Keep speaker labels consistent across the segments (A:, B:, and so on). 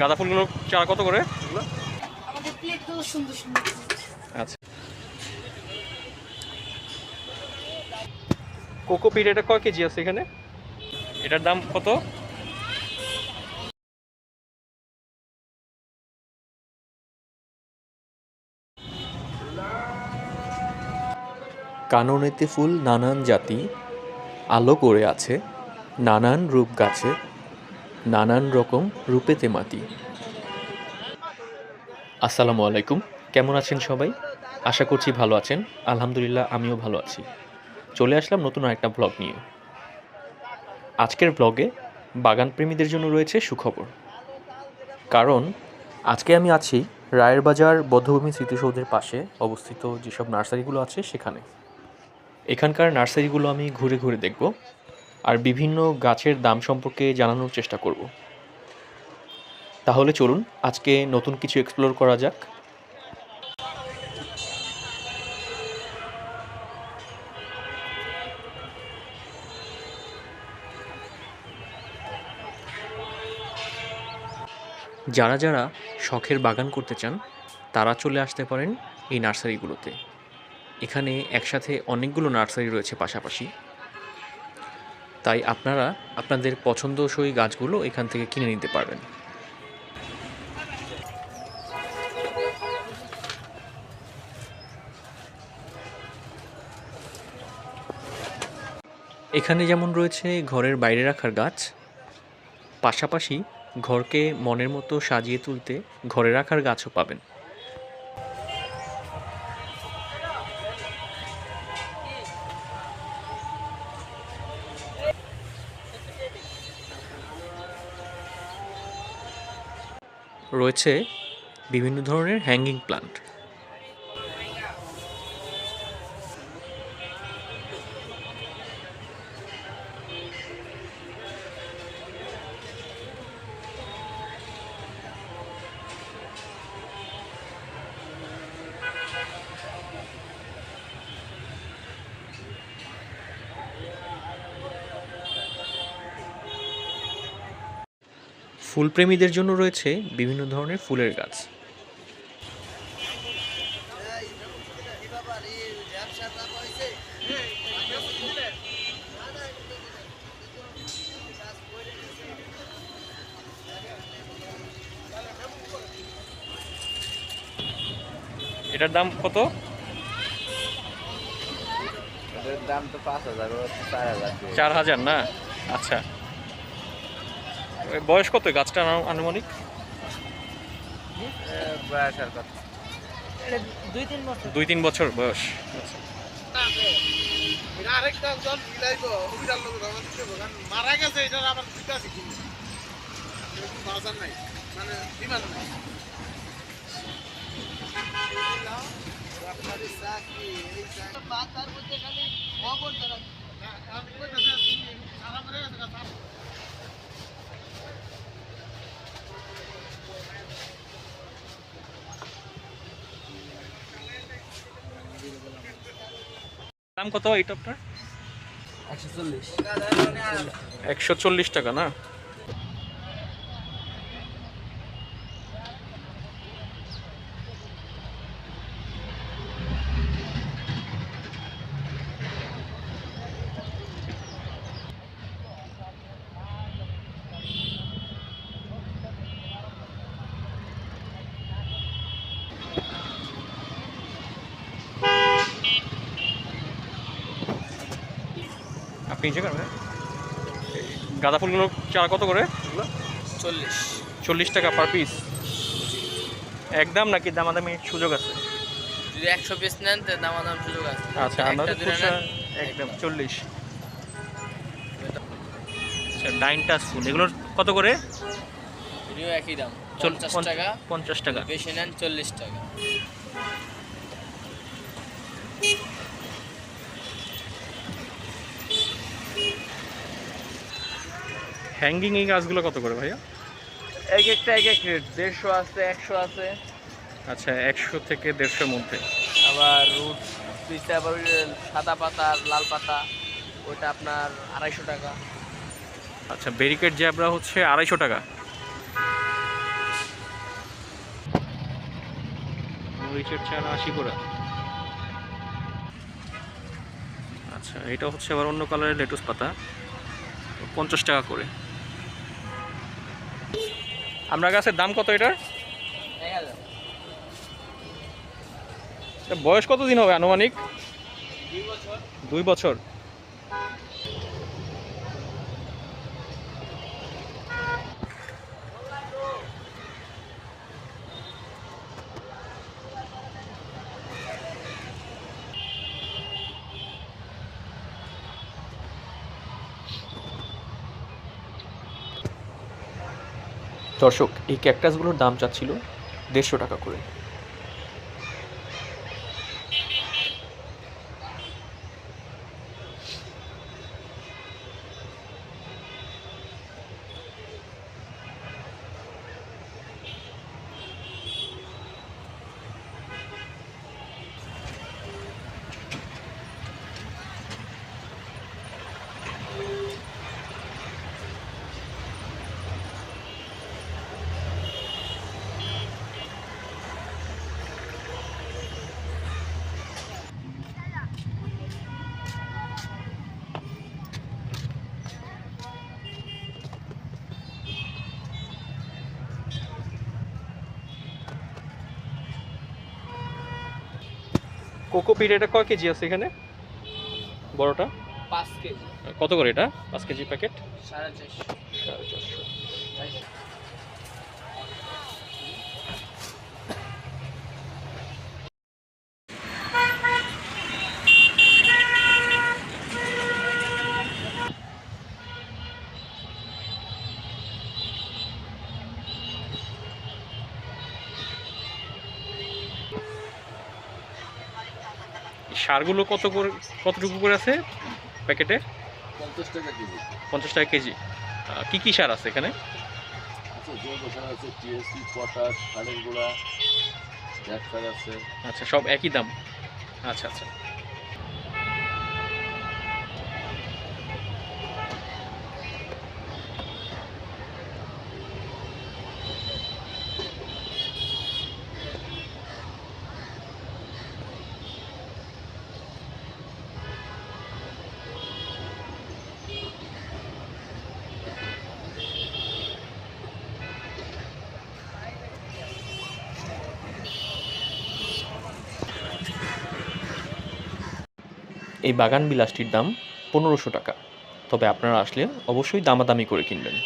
A: গাঁদা ফুলগুলো চারা কত করে? এগুলো?
B: আমাদের প্লেটগুলো সুন্দর সুন্দর
A: আচ্ছা। কোকোপিট এটা কয় কেজি আছে এখানে? এটার দাম কত?
C: কাননেতে ফুল নানান জাতি আলো করে আছে নানান রূপ গাছে নানান রকম রূপেতে মাতি আসসালামু আলাইকুম। কেমন আছেন সবাই? আশা করছি ভালো আছেন। আলহামদুলিল্লাহ, আমিও ভালো আছি। চলে আসলাম নতুন আরেকটা ব্লগ নিয়ে। আজকের ব্লগে বাগান প্রেমীদের জন্য রয়েছে সুখবর। কারণ আজকে আমি আছি রায়ের বাজার বদ্ধভূমি স্মৃতিসৌধের পাশে অবস্থিত যেসব নার্সারিগুলো আছে সেখানে। এখানকার নার্সারিগুলো আমি ঘুরে ঘুরে দেখব। আর বিভিন্ন গাছের দাম সম্পর্কে জানানোর চেষ্টা করব। তাহলে চলুন, আজকে নতুন কিছু এক্সপ্লোর করা যাক। যারা যারা শখের বাগান করতে চান, তারা চলে আসতে পারেন এই নার্সারিগুলোতে। এখানে একসাথে অনেকগুলো নার্সারি রয়েছে পাশাপাশি। তাই আপনারা আপনাদের পছন্দসই গাছগুলো এখান থেকে কিনে নিতে পারবেন। এখানে যেমন রয়েছে ঘরের বাইরে রাখার গাছ, পাশাপাশি ঘরকে মনের মতো সাজিয়ে তুলতে ঘরে রাখার গাছও পাবেন। রয়েছে বিভিন্ন ধরনের হ্যাঙ্গিং প্লান্ট ফুলপ্রেমীদের জন্য রয়েছে বিভিন্ন ধরনের ফুলের গাছ।
A: এটার দাম কত?
D: দাম তো পাঁচ হাজার চার হাজার
A: না? আচ্ছা। বয়স কত গাছটা আনুমানিক?
B: দুই তিন বছর
A: বয়স
E: মারা গেছে এটার আবার নাই মানে নাই আমি কইতাছি তুমি সারা করে গেছে কথা
A: দাম কত এই টপটার
D: একশো চল্লিশ।
A: একশো চল্লিশ টাকা না? আপনি নিচে করবেন গাঁদা ফুলগুলো চারা কত করে?
D: চল্লিশ।
A: চল্লিশ টাকা পার পিস একদম নাকি দামাদামি সুযোগ আছে?
D: যদি একশো পিস নেন তো দাম দাম সুযোগ আছে।
A: আচ্ছা আমাদের একদম চল্লিশ। আচ্ছা ফুল এগুলোর কত করে?
D: একই দাম পঞ্চাশ টাকা।
A: পঞ্চাশ টাকা।
D: বেশি নেন চল্লিশ টাকা।
A: হ্যাঙ্গিং এই গাছগুলো কত করে ভাইয়া?
D: এক একটা এক এক রেট দেড়শো আছে একশো আছে।
A: আচ্ছা একশো থেকে দেড়শোর মধ্যে।
D: আবার রুট সাদা পাতা লাল পাতা ওইটা আপনার আড়াইশো টাকা।
A: আচ্ছা ব্যারিকেড জ্যাবরা হচ্ছে আড়াইশো টাকা। মরিচের চারা আশি করে। আচ্ছা এটা হচ্ছে আবার অন্য কালারের লেটুস পাতা। পঞ্চাশ টাকা করে। আপনার গাছের দাম কত এটার?
D: বয়স কত
A: দিন বয়স কতদিন হবে আনুমানিক?
D: দুই বছর।
C: দর্শক এই ক্যাকটাসগুলোর দাম চাচ্ছিল দেড়শো টাকা করে।
A: কোকোপিট এটা কয় কেজি আছে এখানে? বড়টা?
D: পাঁচ কেজি।
A: কত করে এটা? পাঁচ কেজি প্যাকেট?
D: সাড়ে চারশো।
A: সারগুলো কত করে কতটুকু করে আছে প্যাকেটে?
F: পঞ্চাশ টাকা কেজি।
A: পঞ্চাশ টাকা কেজি। কী কি সার আছে এখানে? আচ্ছা সব একই দাম। আচ্ছা আচ্ছা।
C: এই বাগান বিলাসটির দাম পনেরোশো টাকা। তবে আপনারা আসলে অবশ্যই দামাদামি করে কিনবেন।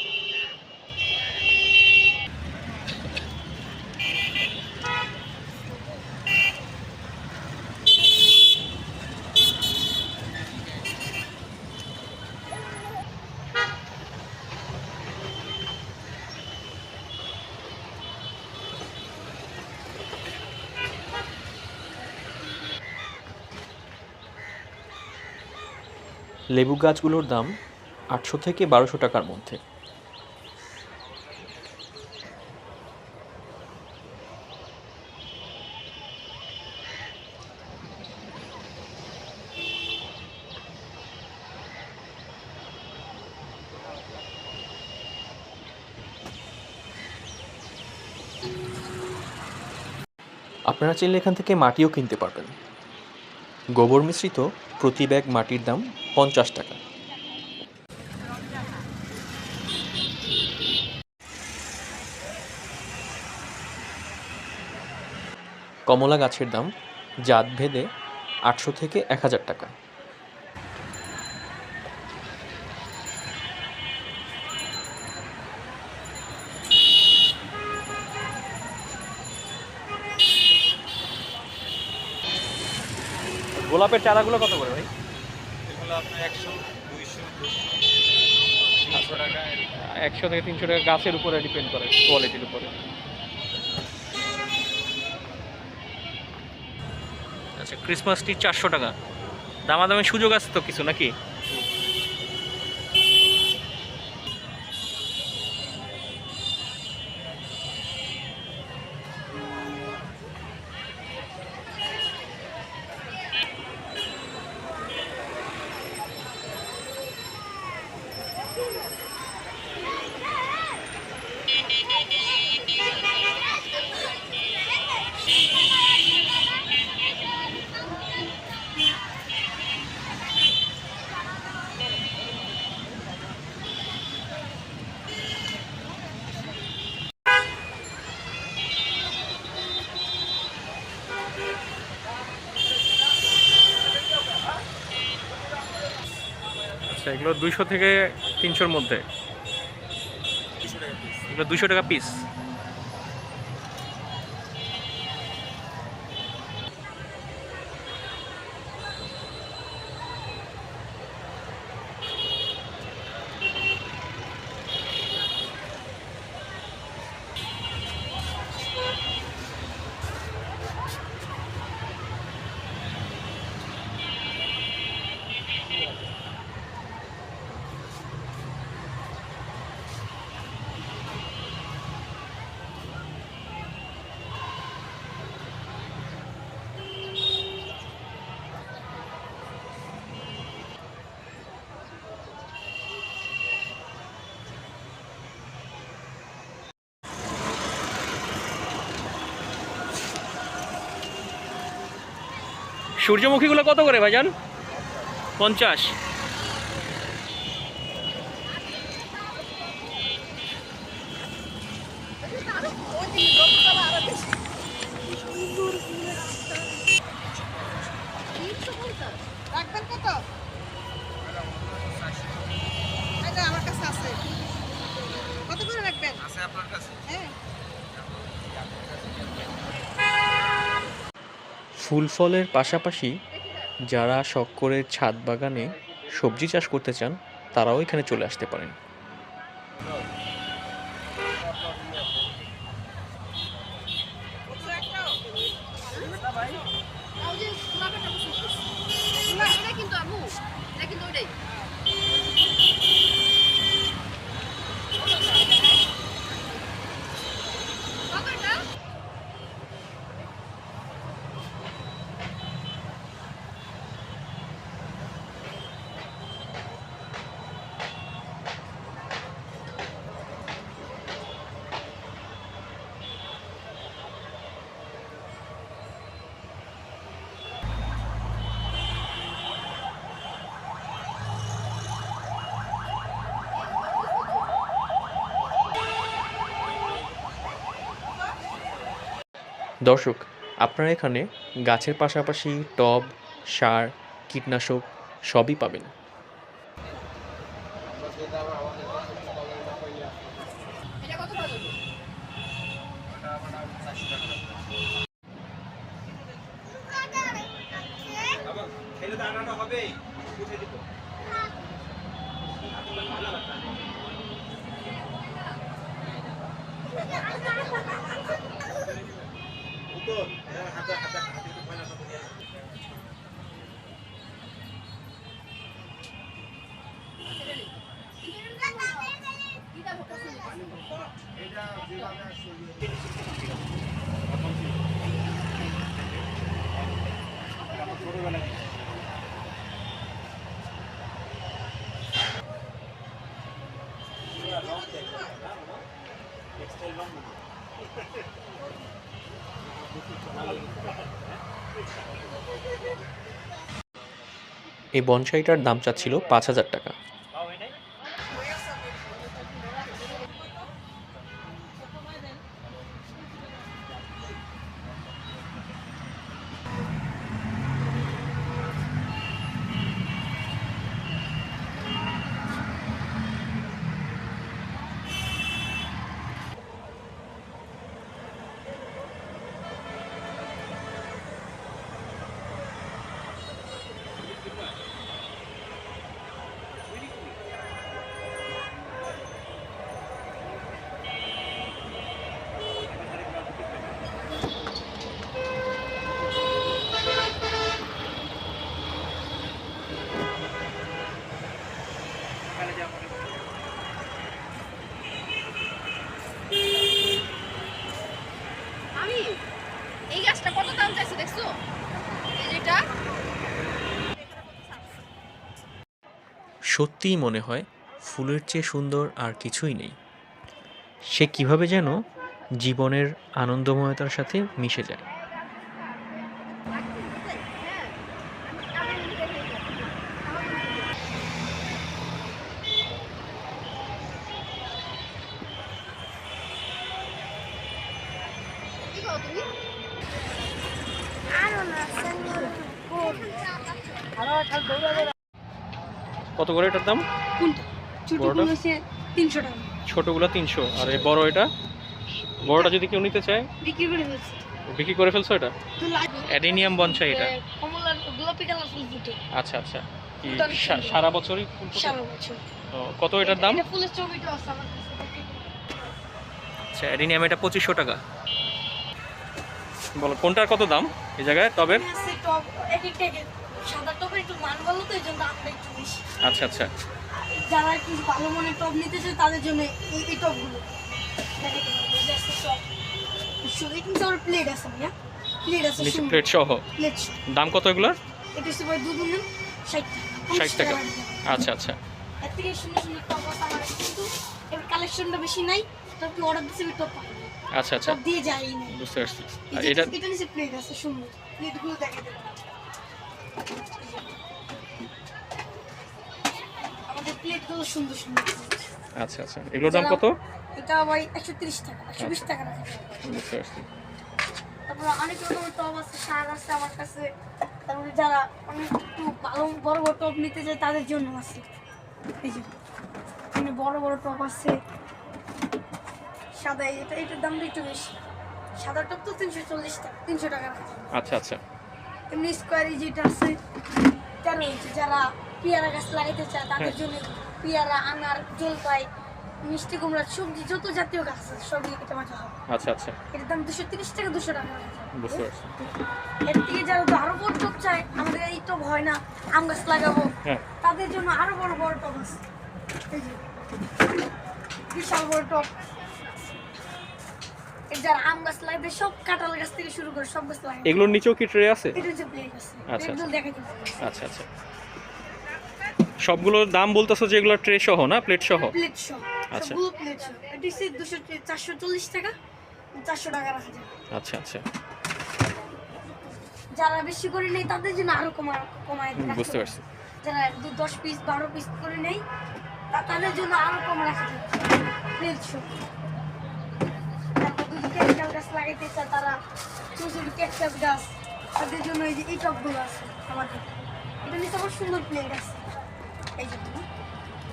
C: লেবু গাছগুলোর দাম আটশো থেকে বারোশো টাকার মধ্যে। আপনারা চাইলে এখান থেকে মাটিও কিনতে পারবেন। গোবর মিশ্রিত প্রতি ব্যাগ মাটির দাম পঞ্চাশ টাকা। কমলা গাছের দাম জাত ভেদে আটশো থেকে এক হাজার টাকা।
A: গোলাপের চারাগুলো কত করে ভাই?
E: আপনার একশো
A: থেকে তিনশো টাকা গাছের উপরে ডিপেন্ড করে কোয়ালিটির উপরে। আচ্ছা ক্রিসমাস ট্রি চারশো টাকা। দামাদামি সুযোগ আছে তো কিছু নাকি? এগুলো দুইশো থেকে তিনশোর মধ্যে। এগুলো দুইশো টাকা পিস সূর্যমুখীগুলো কত করে ভাইজান? পঞ্চাশ
B: রাখবেন কত এই যে আমার কাছে আছে কত করে রাখবেন আছে আপনার কাছে হ্যাঁ
C: ফুল ফলের পাশাপাশি যারা শখ করে ছাদ বাগানে সবজি চাষ করতে চান, তারাও এখানে চলে আসতে পারেন। দর্শক আপনারা এখানে গাছের পাশাপাশি টব সার কীটনাশক সবই পাবেন
G: এটা কত ভালো
C: এই বনসাইটার দাম চাচ্ছিল পাঁচ হাজার টাকা
G: আমি এই গাছটা কত দাম চাইছে দেখছ এই যেটা
C: সত্যিই মনে হয় ফুলের চেয়ে সুন্দর আর কিছুই নেই। সে কীভাবে যেন জীবনের আনন্দময়তার সাথে মিশে যায়
G: কি খাও তুমি
A: কত করে এটার দাম?
G: ছোটগুলো হচ্ছে টাকা।
A: ছোটগুলো আর এই বড় এটা? বড়টা যদি কেউ নিতে চায়?
G: বিক্রি করে ফেলছি।
A: বিক্রি করে ফেলছো এটা? অ্যাডিনিয়াম বনসাই এটা?
G: কমলার গোলাপি কালার ফুল ফুটে।
A: আচ্ছা আচ্ছা। সারা বছরই ফুল
G: সারা বছর।
A: কত এটার দাম?
G: এটা ফুলের ছবিটা আছে আমার কাছে
A: আচ্ছা অ্যাডিনিয়াম এটা পঁচিশশো টাকা। বলো কোনটার কত দাম এই জায়গায় টবের।
G: সাদা টপের একটু মান ভালো তো এই জন্য একটু
A: আচ্ছা আচ্ছা।
G: যারা একটু ভালো মনে টপ নিতে চায় তাদের জন্য এই এই টপগুলো। টপ প্লেট আছে ভাইয়া। প্লেট আছে
A: প্লেট সহ?
G: প্লেট
A: দাম কত এগুলোর?
G: এটা হচ্ছে ভাই দুধ নেন ষাট টাকা।
A: 60 টাকা। আচ্ছা আচ্ছা।
G: এর থেকে সুন্দর সুন্দর টপ আছে আমার কিন্তু এর কালেকশনটা বেশি নাই। তো আপনি অর্ডার দিচ্ছি টপ পাবেন
A: আচ্ছা আচ্ছা।
G: দিয়ে যাই
A: বুঝতে পারছি।
G: এটা নিচে প্লেট আছে সুন্দর। প্লেটগুলো দেখে দেবেন প্লেটগুলো সুন্দর সুন্দর
A: আচ্ছা আচ্ছা। এগুলোর দাম কত?
G: এটা ভাই একশো তিরিশ টাকা একশো বিশ টাকা রাখা
A: বুঝতে পারছি
G: তারপরে অনেক রকমের টপ আছে শাক আছে আমার কাছে। তারপরে যারা অনেক একটু ভালো বড় বড় টপ নিতে চায় তাদের জন্য আছে। এই যে এখানে বড় বড় টপ আছে। সাদা এটা এটার দামটা একটু বেশি। সাদা টপ তো তিনশো চল্লিশ টাকা তিনশো টাকা রাখা
A: আচ্ছা আচ্ছা।
G: এমনি স্কোয়ারি যেটা আছে তেরো ইঞ্চি যারা পেয়ারা গাছ লাগাইতে চায় তাদের জন্য পেয়ারা আনার জলপাই মিষ্টি কুমড়া সবজি যত জাতীয় গাছ আছে সবই এটা মাঝে হবে
A: আচ্ছা আচ্ছা।
G: এটার দাম দুশো তিরিশ টাকা দুশো টাকা
A: বুঝতে পারছি।
G: এর থেকে যারা তো আরও বড় টপ চায় আমাদের এই টপ হয় না আম গাছ লাগাবো।
A: হ্যাঁ।
G: তাদের জন্য আরও বড় বড় টপ আছে। বিশাল বড় টপ যারা আম গাছ লাগবে সব কাঁঠাল গাছ থেকে শুরু করে সব গাছ লাগবে।
A: এগুলোর নিচেও কি ট্রে আছে?
G: এটা হচ্ছে প্লেট আছে।
A: আচ্ছা,
G: দেবো
A: আচ্ছা আচ্ছা। সবগুলোর দাম বলতেছো যে এগুলো ট্রে সহ না প্লেট সহ?
G: প্লেট সহ
A: আচ্ছা।
G: সবগুলো প্লেট সহ। এটা হচ্ছে দুশো চারশো চল্লিশ টাকা চারশো টাকা রাখা যায়।
A: আচ্ছা আচ্ছা।
G: যারা বেশি করে নেই তাদের জন্য আরও কমা কমায়
A: হুম, বুঝতে। পারছি।
G: যারা দু দশ পিস বারো পিস করে নেই তাদের জন্য আরও কম রাখা যায়। প্লেট সহ। তারপর গাছ লাগাইতে চায় তারা ছোট ছোট ক্যাকটাস গাছ। তাদের জন্য এই যে এই টপগুলো আছে আমাদের। এটা নিচে আমার সুন্দর প্লেট আছে। এই যে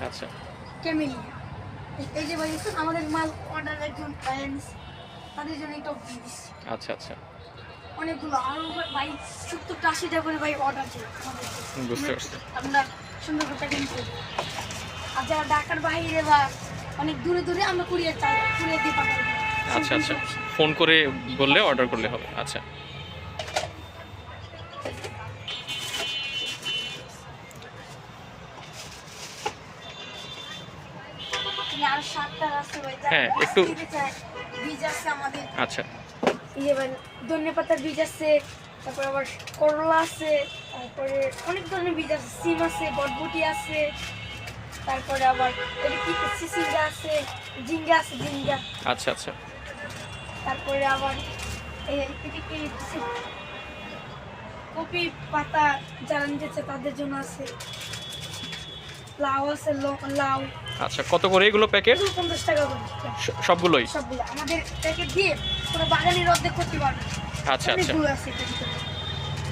A: আচ্ছা।
G: ক্যামেলিয়া এই যে ভাই আমাদের মাল অর্ডার একজন আনিস তাদের জন্য দিয়ে দিচ্ছি
A: আচ্ছা আচ্ছা।
G: অনেকগুলো আরও ভাই সত্তরটা আশিটা করে ভাই অর্ডার
A: হুম, বুঝতে পারছি।
G: আমরা সুন্দর করে প্যাকিং করি আর যারা ঢাকার বাইরে বা অনেক দূরে দূরে আমরা কুরিয়ার চাই কুরিয়ার দিয়ে পাঠাই।
A: আচ্ছা। আচ্ছা ফোন করে বললে অর্ডার করলে হবে। আচ্ছা। হ্যাঁ, একটু-
G: বীজ আছে আমাদের।
A: আচ্ছা।
G: এই ধনে পাতার বীজ আছে তারপরে আবার করলা আছে তারপরে অনেক ধরনের বীজ আছে সিম আছে বটবুটি আছে তারপরে আবার সিসিঙ্গা আছে জিঙ্গা আছে জিঙ্গা
A: আচ্ছা আচ্ছা।
G: তারপরে আবার এই কপি পাতা যারা নিতে তাদের জন্য আছে। লাউ আছে লাউ।
A: আচ্ছা কত করে এগুলো প্যাকেট?
G: পঞ্চাশ টাকা করে।
A: সবগুলোই?
G: সবগুলো। আমাদের প্যাকেট দিয়ে পুরো বাগানের অর্ধেক করতে পারবে
A: আচ্ছা আচ্ছা।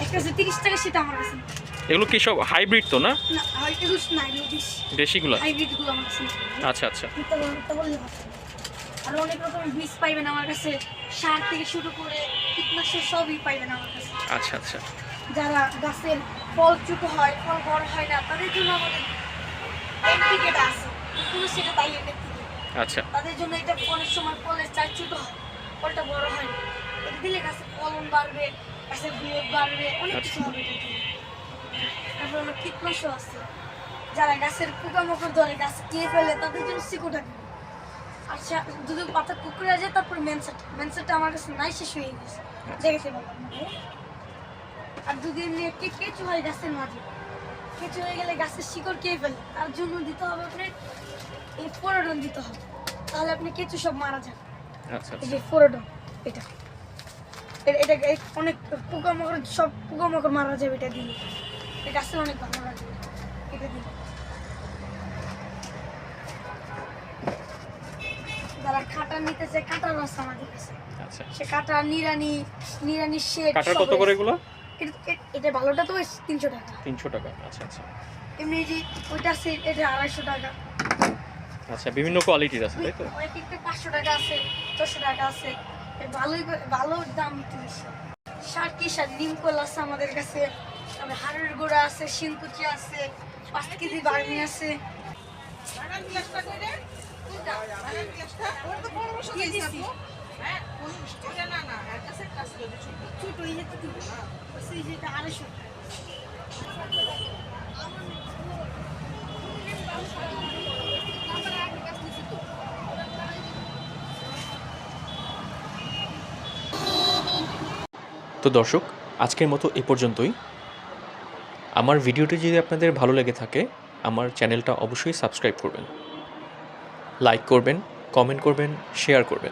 G: একটা আছে তিরিশ টাকা সেটা আমার কাছে
A: এগুলো কি সব হাইব্রিড তো না? দেশিগুলো?
G: হাইব্রিডগুলো আমার কাছে
A: আচ্ছা আচ্ছা।
G: আর অনেক রকমের বীজ পাইবেন আমার কাছে। সার থেকে শুরু করে কীটনাশক সবই পাইবেন আমার কাছে।
A: আচ্ছা আচ্ছা।
G: যারা গাছের ফল ছোট হয় ফল বড় হয় না তাদের জন্য আমাদের এনপিকেটা আছে। পুরো সেটা তাই এনের
A: আচ্ছা।
G: তাদের জন্য এটা ফলের সময় ফলের চাই ছোট ফলটা বড় হয়। এটা দিলে গাছের ফলন বাড়বে গাছের গ্রোথ বাড়বে অনেক কিছু হবে তারপর হলো কীটনাশক আছে? যারা গাছের পোকামাকড় ধরে গাছ খেয়ে ফেলে তাদের জন্য সিকুটা আচ্ছা যদি পাতা কুকুরে যায় তারপর মেনসেট মেনসেটটা আমার কাছে নাই শেষ হয়ে গেছে। দেখেছে আর যদি এমনি একটি কেঁচু হয় গাছের মাঝে? কেঁচু হয়ে গেলে গাছের শিকড় খেয়ে ফেলে। তার জন্য দিতে হবে আপনার এই ফোরোডন দিতে হবে। তাহলে আপনি কেঁচু সব মারা যাবে।
A: আচ্ছা
G: এই
A: আচ্ছা।
G: যে ফোরোডন এটা। এটা অনেক পোকামাকড় সব পোকামাকড় মারা যাবে এটা দিলে এই গাছের অনেক ভালো লাগবে। এটা দিলে যারা কাটা নিতে চায় কাটার রাস্তা আমাদের কাছে।
A: আচ্ছা।
G: সে কাটা নিরানি নিরানি শেড
A: কাটার কত করে এগুলো?
G: এটা ভালোটা তো তিনশো টাকা।
A: তিনশো টাকা আচ্ছা আচ্ছা।
G: এমনি যে ওইটা আছে এটা আড়াইশো টাকা।
A: আচ্ছা বিভিন্ন কোয়ালিটির আছে তাই তো?
G: এক একটা পাঁচশো টাকা আছে ছশো টাকা আছে। ভালোই ভালো দাম বেশি শার্ট কি শার্ট নিমকল আছে আমাদের কাছে। তারপরে হাড়ের গোড়া আছে শিলকুচি আছে পাঁচ কেজি বার্মি আছে।
B: বাগান বিলাসটা কইরে বাগান বিলাসটা ওর তো পরামর্শ
G: দিয়ে
B: দিয়েছি
G: দিছি।
B: হ্যাঁ ওইটা না না একটা সেট কাজ করে ছোট
G: ছোট এই যে তো ওই যে এটা আড়াইশো টাকা।
C: তো দর্শক, আজকের মতো এ পর্যন্তই। আমার ভিডিওটি যদি আপনাদের ভালো লেগে থাকে, আমার চ্যানেলটা অবশ্যই সাবস্ক্রাইব করবেন। লাইক করবেন, কমেন্ট করবেন, শেয়ার করবেন।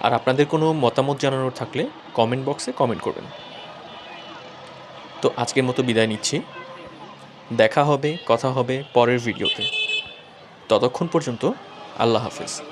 C: আর আপনাদের কোনো মতামত জানানোর থাকলে কমেন্ট বক্সে কমেন্ট করবেন। তো আজকের মতো বিদায় নিচ্ছি। দেখা হবে, কথা হবে পরের ভিডিওতে। ততক্ষণ পর্যন্ত আল্লাহ হাফেজ।